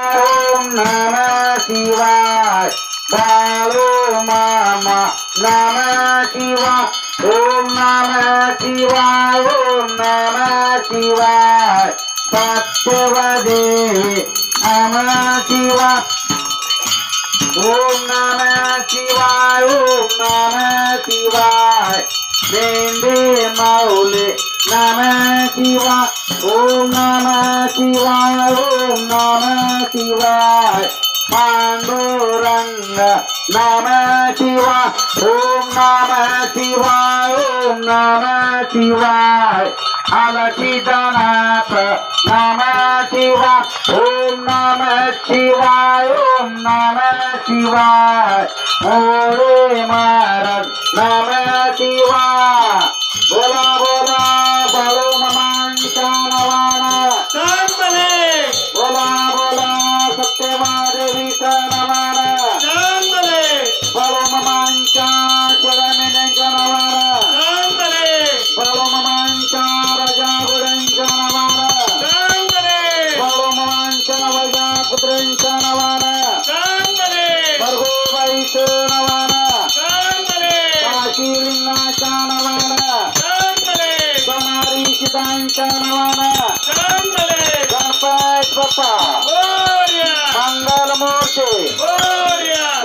नम शिवाय। बाळो मामा नम शिवाय। ओम नम शिवाय ओम नम शिवाय। सत्यवदे नम शिवाय। ओम नम शिवाय ओम नम शिवाय। मेंढे माऊले। नाम शिवा ओम नाम शिवाय ओम नाम शिवाय पांडुरंग नाम शिवा ओम नाम शिवाय ओम नाम शिवाय अलसिदानाथ नाम शिवा ओम नाम शिवाय ओम नाम शिवाय मोरे महाराज नाम शिवा बोला बोला। बलो ममांचा नवाना चांदले बोला बोला सत्यमादेवीचा नवाना चांदले बलो ममांचा शरणेच्या नवाना चांदले बलो ममांचा राजा गुड्यांच्या नवाना चांदले बलो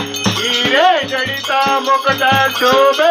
ire jadita mokata chobe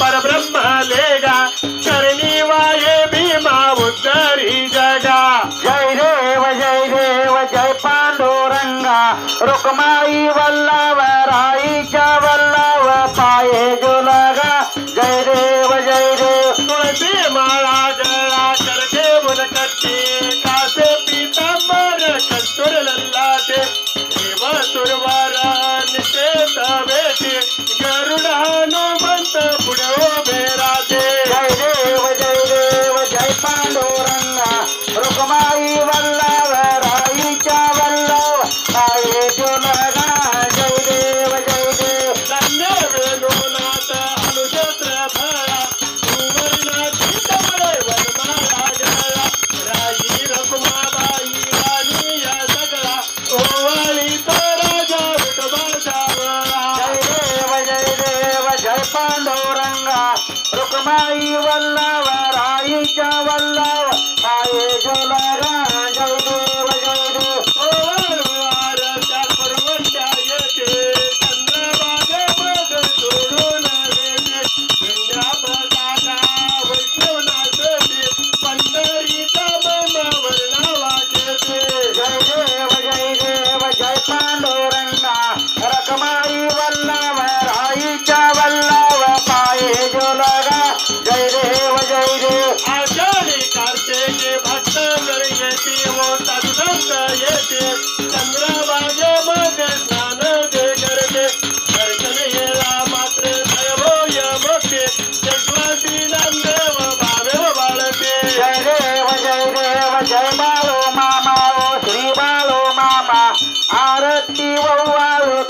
పరబ్రహ్మ లేగా చరణి వాయే భీమా ఉద్దరి జగా జై దేవ జై దేవ జై పాండురంగా. రుక్మాయి வல்லவராயிக்க வல்லவ நாயேகுலரா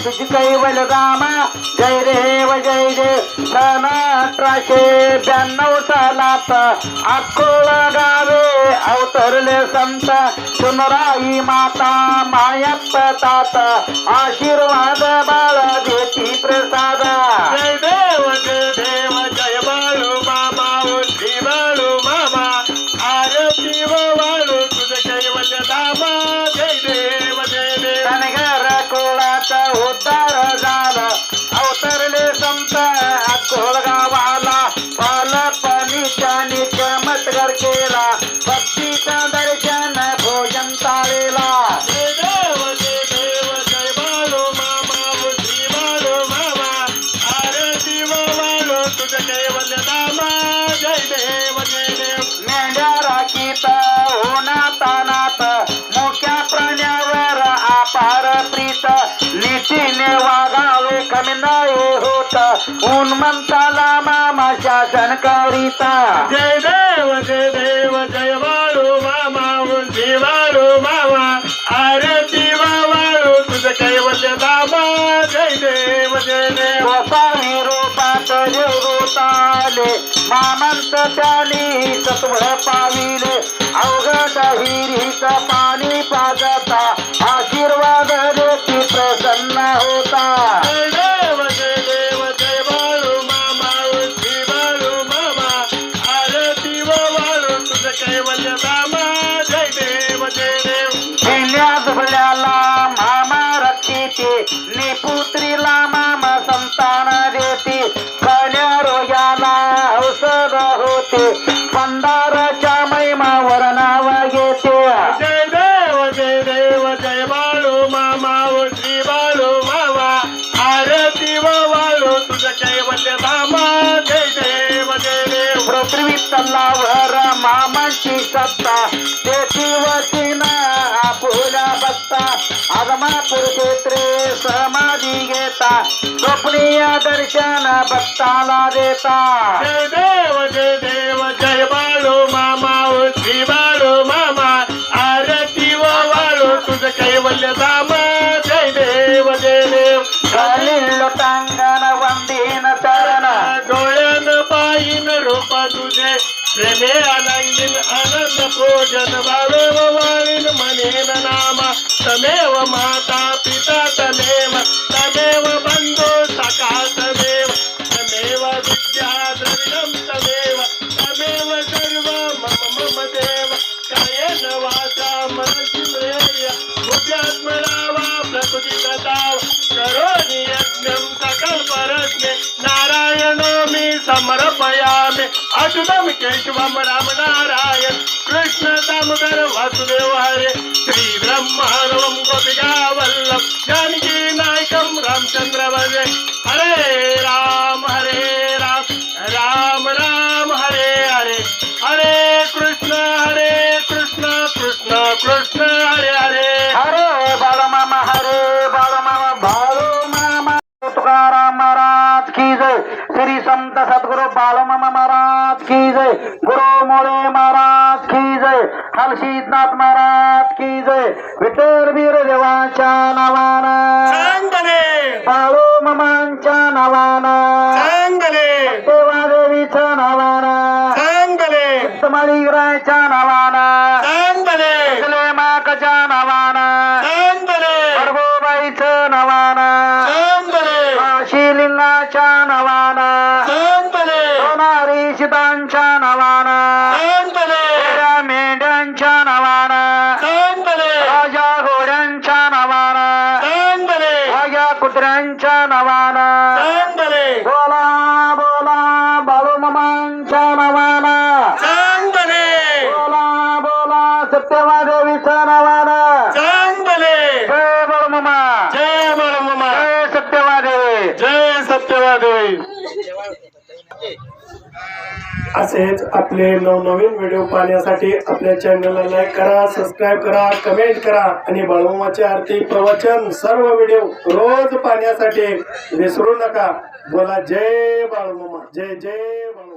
तुझी कैवल रामा जय देव जय देव सन अठराशे ब्याण्णव सालात अकोला गावे अवतरले संत सुनराई माता मायप्प तात आशीर्वाद बाळ देती प्रसाद नीतीने वागावे कमी होता होत उन्मंताला मामा शासन करीता जय देव जय देव जय बाळू मामा उंची बाळू मामा आरती वा वाळू तुझ कैवल्य दामा जय देव जय देव गोसावी रूपात देवताले मामंत त्यानी सत्व पाविले अवघड हिरीच पाणी पाजता. पृथ्वी तल्लावर मामांची सत्ता. तेथी वतीनं आपुल्या बसता. आगमापूर क्षेत्रे समाधी घेता. स्वप्नीय दर्शन भक्ताला देता. जय देव जय देव जय बा प्रेमे आनंदीन आनंद भोजन भावे व वाळीन म्हणेन नामा. तमेव समर्पयामि अच्युतं राम नारायण कृष्ण दामोदर वासुदेव हरे श्री ब्रह्मानवम गोपिका वल्लभ जानकी नायकम रामचंद्र भजे हरे राम हरे राम राम राम हरे हरे हरे सद्गुरु बाळमामा महाराज की जय. गुरु मोळे महाराज की जय. हलशीतनाथ महाराज की जय. विठ्ठल वीर देवाच्या नावानं. बाळू मामांच्या नावानं. कुत्र्यांच्या नावानं. चांगले बोला. बोला बाळूमामांच्या नावानं. चांगले बोला. बोला सत्यवादेवीच्या नावानं. चांगले जय बाळूमामा जय जय जय असेच आपले नवनवीन व्हिडिओ पाहण्यासाठी आपल्या चॅनलला लाईक करा सबस्क्राईब करा कमेंट करा आणि बाळूमाचे आरती प्रवचन सर्व व्हिडिओ रोज पाहण्यासाठी विसरू नका. बोला जय बाळूमामा जय जय बाळ